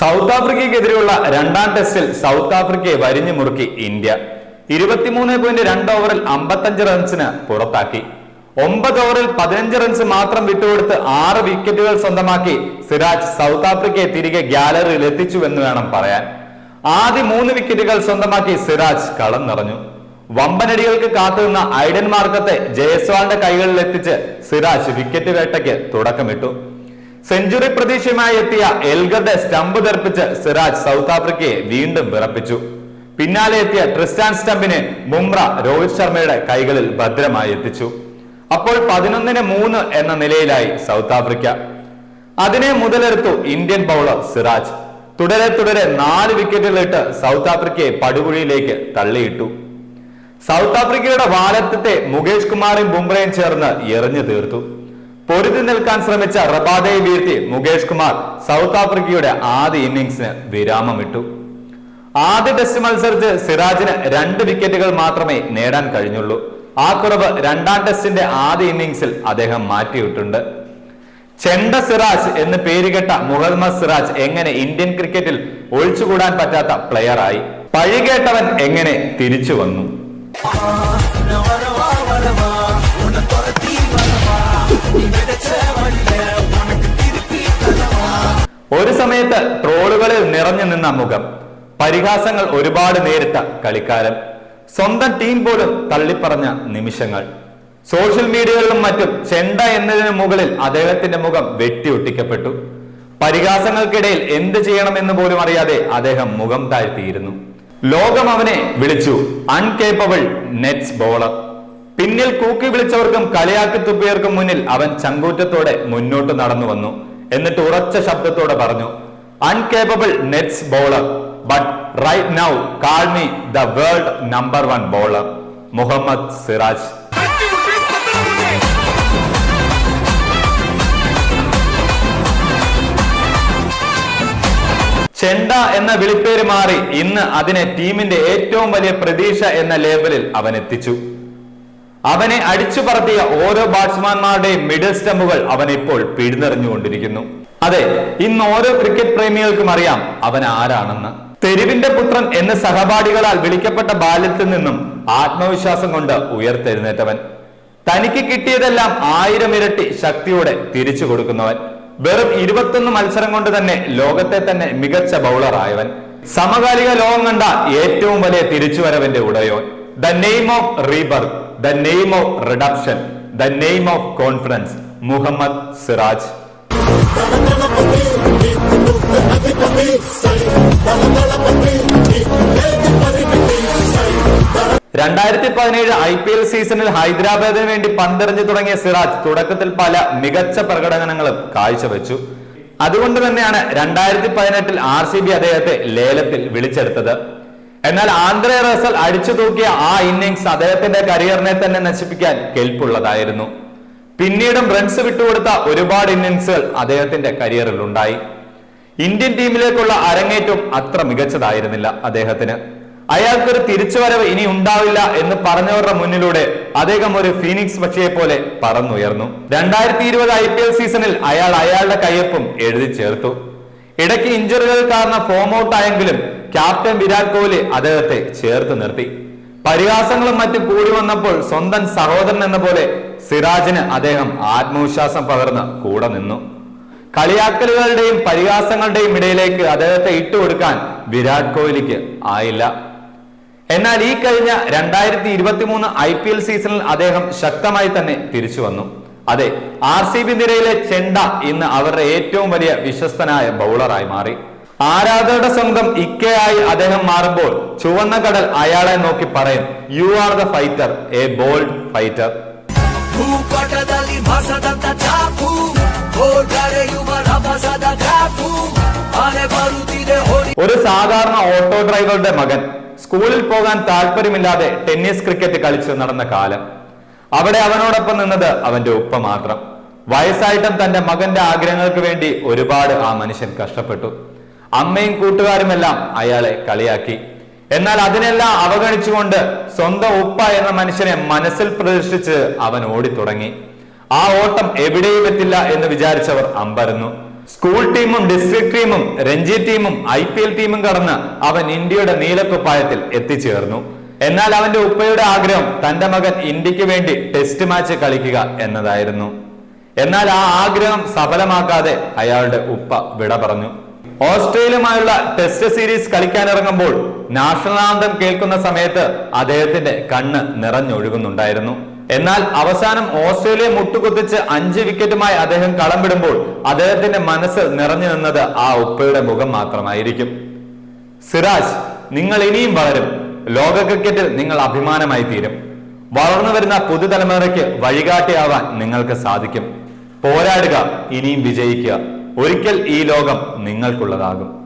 South ആഫ്രിക്കയ്ക്കെതിരെയുള്ള രണ്ടാം ടെസ്റ്റിൽ south ആഫ്രിക്കയെ വരിഞ്ഞു മുറുക്കി ഇന്ത്യ. ഇരുപത്തിമൂന്ന് പോയിന്റ് രണ്ട് ഓവറിൽ അമ്പത്തഞ്ച് റൺസിന് പുറത്താക്കി. ഒമ്പത് ഓവറിൽ പതിനഞ്ച് റൺസ് മാത്രം വിട്ടുകൊടുത്ത് ആറ് വിക്കറ്റുകൾ സ്വന്തമാക്കി സിരാജ് സൗത്ത് ആഫ്രിക്കയെ തിരികെ ഗ്യാലറിയിൽ എത്തിച്ചു എന്ന് വേണം പറയാൻ. ആദ്യ മൂന്ന് വിക്കറ്റുകൾ സ്വന്തമാക്കി സിരാജ് കളം നിറഞ്ഞു. വമ്പനടികൾക്ക് കാത്തുനിന്ന ഐഡൻ മാർഗത്തെ ജയസ്വാളിന്റെ കൈകളിൽ എത്തിച്ച് സിരാജ് വിക്കറ്റ് വേട്ടയ്ക്ക് തുടക്കമിട്ടു. സെഞ്ചുറി പ്രതീക്ഷയുമായി എത്തിയ എൽഗറുടെ സ്റ്റംപ് തെറിപ്പിച്ച് സിറാജ് സൗത്ത് ആഫ്രിക്കയെ വീണ്ടും വിറപ്പിച്ചു. പിന്നാലെ എത്തിയ ട്രിസ്റ്റാൻ സ്റ്റംപിനെ മുംറ രോഹിത് ശർമ്മയുടെ കൈകളിൽ ഭദ്രമായി എത്തിച്ചു. അപ്പോൾ പതിനൊന്നിന് മൂന്ന് എന്ന നിലയിലായി സൗത്ത് ആഫ്രിക്ക. അതിനെ മുതലെടുത്തു ഇന്ത്യൻ ബൗളർ സിറാജ്. തുടരെ തുടരെ നാല് വിക്കറ്റുകളിട്ട് സൗത്ത് ആഫ്രിക്കയെ പടുകുഴിയിലേക്ക് തള്ളിയിട്ടു. സൗത്ത് ആഫ്രിക്കയുടെ വാലത്തെ മുകേഷ് കുമാറും ബുംറയും ചേർന്ന് എറിഞ്ഞു തീർത്തു. പൊരുതി നിൽക്കാൻ ശ്രമിച്ച റബാദയെ വീഴ്ത്തി മുകേഷ് കുമാർ സൗത്ത് ആഫ്രിക്കയുടെ ആദ്യ ഇന്നിംഗ്സിന് വിരാമമിട്ടു. ആദ്യ ടെസ്റ്റ് മത്സരത്തിൽ സിറാജിന് രണ്ട് വിക്കറ്റുകൾ മാത്രമേ നേടാൻ കഴിഞ്ഞുള്ളൂ. ആ കുറവ് രണ്ടാം ടെസ്റ്റിന്റെ ആദ്യ ഇന്നിംഗ്സിൽ അദ്ദേഹം മാറ്റിയിട്ടുണ്ട്. ചെണ്ട സിറാജ് എന്ന് പേരുകെട്ട മുഹമ്മദ് സിറാജ് എങ്ങനെ ഇന്ത്യൻ ക്രിക്കറ്റിൽ ഒഴിച്ചുകൂടാൻ പറ്റാത്ത പ്ലെയറായി പഴികേട്ടവൻ എങ്ങനെ തിരിച്ചു വന്നു? സമയത്ത് ട്രോളുകളിൽ നിറഞ്ഞു നിന്ന മുഖം. പരിഹാസങ്ങൾ ഒരുപാട് നേരിട്ട കളിക്കാരൻ. സ്വന്തം ടീം പോലും തള്ളിപ്പറഞ്ഞ നിമിഷങ്ങൾ. സോഷ്യൽ മീഡിയകളിലും മറ്റും ചെണ്ട എന്നതിന് മുകളിൽ അദ്ദേഹത്തിന്റെ മുഖം വെട്ടിയൊട്ടിക്കപ്പെട്ടു പരിഹാസങ്ങൾക്കിടയിൽ എന്ത് ചെയ്യണമെന്ന് പോലും അറിയാതെ അദ്ദേഹം മുഖം താഴ്ത്തിയിരുന്നു. ലോകം അവനെ വിളിച്ചു അൺകേപ്പബിൾ നെറ്റ്സ് ബോളർ പിന്നിൽ കൂക്കി വിളിച്ചവർക്കും കളിയാക്കി തുപ്പിയവർക്കും മുന്നിൽ അവൻ ചങ്കൂറ്റത്തോടെ മുന്നോട്ട് നടന്നു വന്നു. എന്നിട്ട് ഉറച്ച ശബ്ദത്തോടെ പറഞ്ഞു incapable nets bowler but right now call me the world number one bowler Mohammed Siraj ചെണ്ട എന്ന വിളിപ്പേര് മാറി ഇന്ന് അതിനെ ടീമിന്റെ ഏറ്റവും വലിയ പ്രതീക്ഷ എന്ന ലേബലിൽ അവൻ എത്തിച്ചു. അവനെ അടിച്ചു പറത്തിയ ഓരോ ബാറ്റ്സ്മാൻമാരുടെയും മിഡിൽ സ്റ്റമ്പുകൾ അവൻ ഇപ്പോൾ പിഴുതെറിഞ്ഞുകൊണ്ടിരിക്കുന്നു. അതെ ഇന്ന് ഓരോ ക്രിക്കറ്റ് പ്രേമികൾക്കും അറിയാം അവൻ ആരാണെന്ന്. തെരുവിന്റെ പുത്രൻ എന്ന് സഹപാഠികളാൽ വിളിക്കപ്പെട്ട ബാല്യത്തിൽ നിന്നും ആത്മവിശ്വാസം കൊണ്ട് ഉയർത്തെഴുന്നേറ്റവൻ. തനിക്ക് കിട്ടിയതെല്ലാം ആയിരം ഇരട്ടി ശക്തിയോടെ തിരിച്ചു കൊടുക്കുന്നവൻ. വെറും ഇരുപത്തൊന്ന് മത്സരം കൊണ്ട് തന്നെ ലോകത്തെ തന്നെ മികച്ച ബൗളർ ആയവൻ. സമകാലിക ലോകം കണ്ട ഏറ്റവും വലിയ തിരിച്ചുവരവിന്റെ ഉടയോൻ. The name of rebirth the name of redemption the name of confidence Mohammed Siraj. രണ്ടായിരത്തി പതിനേഴ് ഐ പി എൽ സീസണിൽ ഹൈദരാബാദിന് വേണ്ടി പന്തെറിഞ്ഞു തുടങ്ങിയ സിറാജ് തുടക്കത്തിൽ പല മികച്ച പ്രകടനങ്ങളും കാഴ്ചവെച്ചു. അതുകൊണ്ട് തന്നെയാണ് രണ്ടായിരത്തി പതിനെട്ടിൽ ആർ സി ബി അദ്ദേഹത്തെ ലേലത്തിൽ വിളിച്ചെടുത്തത്. എന്നാൽ ആന്ധ്രേ റസൽ അടിച്ചു തൂക്കിയ ആ ഇന്നിങ്സ് അദ്ദേഹത്തിന്റെ കരിയറിനെ തന്നെ നശിപ്പിക്കാൻ കെൽപ്പുള്ളതായിരുന്നു. പിന്നീടും റൺസ് വിട്ടുകൊടുത്ത ഒരുപാട് ഇന്നിങ്സുകൾ അദ്ദേഹത്തിന്റെ കരിയറിൽ ഉണ്ടായി. ഇന്ത്യൻ ടീമിലേക്കുള്ള അരങ്ങേറ്റം അത്ര മികച്ചതായിരുന്നില്ല അദ്ദേഹത്തിന്. അയാൾക്കൊരു തിരിച്ചുവരവ് ഇനി ഉണ്ടാവില്ല എന്ന് പറഞ്ഞവരുടെ മുന്നിലൂടെ അദ്ദേഹം ഒരു ഫീനിക്സ് പക്ഷിയെ പോലെ പറന്നുയർന്നു. രണ്ടായിരത്തി ഇരുപത് ഐ പി എൽ സീസണിൽ അയാൾ അയാളുടെ കയ്യൊപ്പും എഴുതി ചേർത്തു. ഇടയ്ക്ക് ഇഞ്ചുറികൾ കാരണം ഫോം ഔട്ട് ആയെങ്കിലും ക്യാപ്റ്റൻ വിരാട് കോഹ്ലി അദ്ദേഹത്തെ ചേർത്ത് നിർത്തി. പരിഹാസങ്ങളും മറ്റും കൂടി വന്നപ്പോൾ സ്വന്തം സഹോദരൻ എന്ന പോലെ സിറാജിന് അദ്ദേഹം ആത്മവിശ്വാസം പകർന്ന് കൂടെ നിന്നു. കളിയാക്കലുകളുടെയും പരിഹാസങ്ങളുടെയും ഇടയിലേക്ക് അദ്ദേഹത്തെ ഇട്ടു കൊടുക്കാൻ വിരാട് കോഹ്ലിക്ക് ആയില്ല. എന്നാൽ ഈ കഴിഞ്ഞ രണ്ടായിരത്തി ഇരുപത്തി മൂന്ന് ഐ പി എൽ സീസണിൽ അദ്ദേഹം ശക്തമായി തന്നെ തിരിച്ചു വന്നു. അതെ ആർ സി ബി നിരയിലെ ചെണ്ട ഇന്ന് അവരുടെ ഏറ്റവും വലിയ വിശ്വസ്തനായ ബൗളറായി മാറി. ആരാധകരുടെ സ്വന്തം ഇക്കയായി അദ്ദേഹം മാറുമ്പോൾ ചുവന്ന കടൽ അയാളെ നോക്കി പറയും you are the fighter a bold fighter ಭೂಪಟದಲ್ಲಿ ಭಸದಂತ ಚಾಕು ಹೋಗರೆಯುವ ರಭಸದ ಕಾಪು ಆನೆ ಬರುತ್ತಿದೆ ಹೊಡಿ ഒരു സാധാരണ ഓട്ടോ ഡ്രൈവറുടെ മകൻ സ്കൂളിൽ പോകാൻ താല്പര്യമില്ലാതെ ടെന്നീസ് ക്രിക്കറ്റ് കളിച്ചു നടന്ന കാലം അവിടെ അവനോടൊപ്പം നിന്നത് അവന്റെ ഉപ്പ മാത്രം വയസ്സായിട്ടും തന്റെ മകന്റെ ആഗ്രഹങ്ങൾക്ക് വേണ്ടി ഒരുപാട് ആ മനുഷ്യൻ കഷ്ടപ്പെട്ടു അമ്മയും കൂട്ടുകാരുമെല്ലാം അയാളെ കളിയാക്കി എന്നാൽ അതിനെല്ലാം അവഗണിച്ചുകൊണ്ട് സ്വന്തം ഉപ്പ എന്ന മനുഷ്യനെ മനസ്സിൽ പ്രതിഷ്ഠിച്ച് അവൻ ഓടിത്തുടങ്ങി. ആ ഓട്ടം എവിടെയും എത്തില്ല എന്ന് വിചാരിച്ചവർ അമ്പരന്നു. സ്കൂൾ ടീമും ഡിസ്ട്രിക്ട് ടീമും രഞ്ജി ടീമും ഐ പി എൽ ടീമും കടന്ന് അവൻ ഇന്ത്യയുടെ നീലക്കുപ്പായത്തിൽ എത്തിച്ചേർന്നു. എന്നാൽ അവന്റെ ഉപ്പയുടെ ആഗ്രഹം തന്റെ മകൻ ഇന്ത്യയ്ക്ക് വേണ്ടി ടെസ്റ്റ് മാച്ച് കളിക്കുക എന്നതായിരുന്നു. എന്നാൽ ആ ആഗ്രഹം സഫലമാക്കാതെ അയാളുടെ ഉപ്പ വിട പറഞ്ഞു ഓസ്ട്രേലിയയുമായുള്ള ടെസ്റ്റ് സീരീസ് കളിക്കാനിറങ്ങുമ്പോൾ നാഷണൽ ആന്തം കേൾക്കുന്ന സമയത്ത് അദ്ദേഹത്തിന്റെ കണ്ണ് നിറഞ്ഞൊഴുകുന്നുണ്ടായിരുന്നു. എന്നാൽ അവസാനം ഓസ്ട്രേലിയ മുട്ടുകുത്തിച്ച് അഞ്ച് വിക്കറ്റുമായി അദ്ദേഹം കളം വിടുമ്പോൾ അദ്ദേഹത്തിന്റെ മനസ്സ് നിറഞ്ഞു നിന്നത് ആ ഉപ്പയുടെ മുഖം മാത്രമായിരിക്കും. സിറാജ് നിങ്ങൾ ഇനിയും വളരും. ലോക ക്രിക്കറ്റിൽ നിങ്ങൾ അഭിമാനമായി തീരും. വളർന്നു വരുന്ന പുതുതലമുറയ്ക്ക് വഴികാട്ടിയാവാൻ നിങ്ങൾക്ക് സാധിക്കും. പോരാടുക ഇനിയും വിജയിക്കുക. ഒരിക്കൽ ഈ ലോകം നിങ്ങൾക്കുള്ളതാകും.